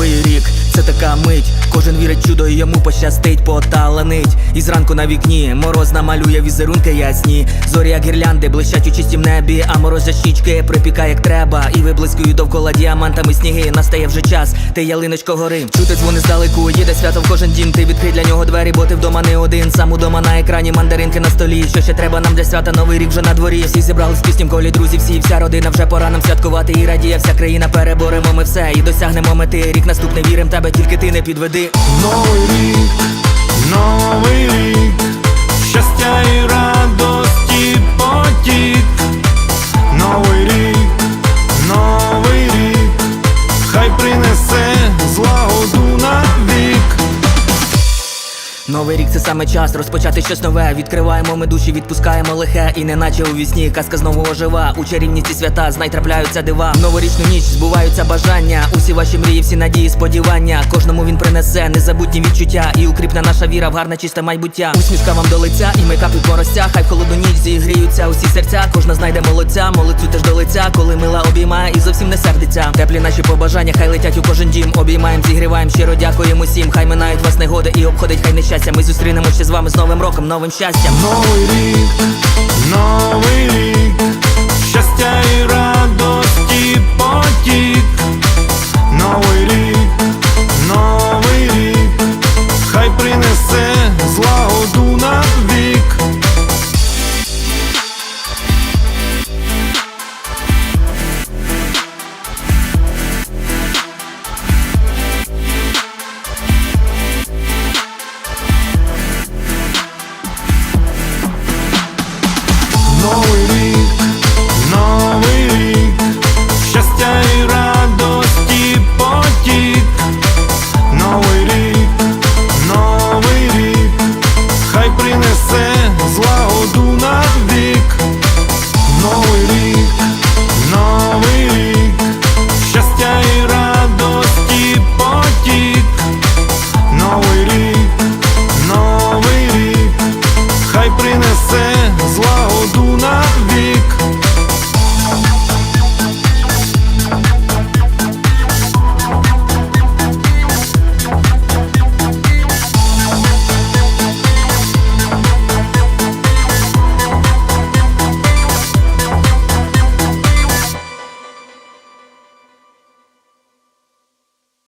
новий рік це така мить. Кожен вірить чудо, і йому пощастить, поталанить. І зранку на вікні мороз намалює візерунки ясні. Зорі як гірлянди блищать у чистім небі, а морозя щічки припікає як треба. І виблискують довкола діамантами сніги. Настає вже час, ти ялиночко гори. Чути дзвони здалеку, їде свято в кожен дім. Ти відкрий для нього двері, бо ти вдома не один. Сам удома на екрані мандаринки на столі. Що ще треба нам для свята? Новий рік вже на дворі. Всі зібрались в піснім колі, друзі, всі, вся родина вже пора нам святкувати. І радіє вся країна, переборемо ми все і досягнемо мети. Рік наступний вірим тебе, тільки ти не підведи. Новий рік, новий. рік, Новий рік це саме час розпочати щось нове. Відкриваємо ми душі, відпускаємо лихе, і неначе у вісні казка знову ожива. У чарівні ці свята знай трапляються дива. В новорічну ніч збуваються бажання. Усі ваші мрії, всі надії, сподівання. Кожному він принесе незабутні відчуття. І укріпне наша віра в гарне чисте майбуття. Усмішка вам до лиця, і мейкап від морозця. Хай в холодну ніч зігріються усі серця. Кожна знайде молодця, молодцю теж до лиця, коли мила обіймає і зовсім не сердиться. Теплі наші побажання, хай летять у кожен дім. Обіймаємо, зігріваємо, щиро дякуємо всім. Хай минають вас негоди і обходить хай нещастя. Ми зустрінемося з вами з новим роком, новим щастям. Новий рік, новий рік, щастя